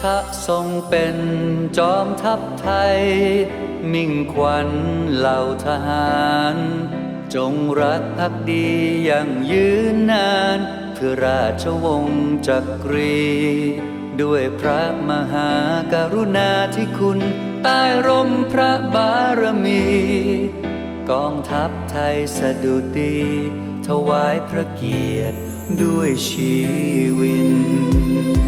ถ้าทรงเป็นจอมทัพไทย มิ่งขวัญเหล่าทหาร จงรักภักดีอย่างยืนนานเพื่อราชวงศ์จักรี ด้วยพระมหากรุณาธิคุณใต้ร่มพระบารมี กองทัพไทยสะดุดี ถวายพระเกียรติด้วยชีวิน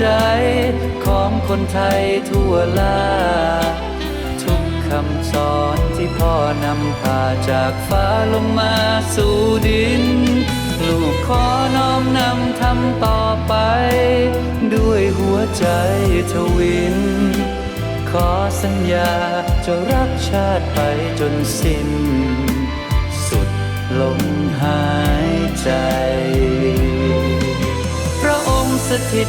ใจของคนไทยทั่วลา ทุกคำสอนที่พ่อนำพาจากฟ้าลงมาสู่ดิน ลูกขอน้อมนำทำต่อไป ด้วยหัวใจทวิน ขอสัญญาจะรักชาติไปจนสิ้น สุดลมหายใจ พระองค์สถิต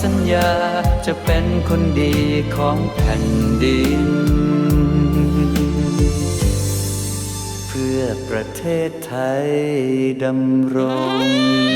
สัญญาจะเป็นคนดีของแผ่นดิน เพื่อประเทศไทยดำรง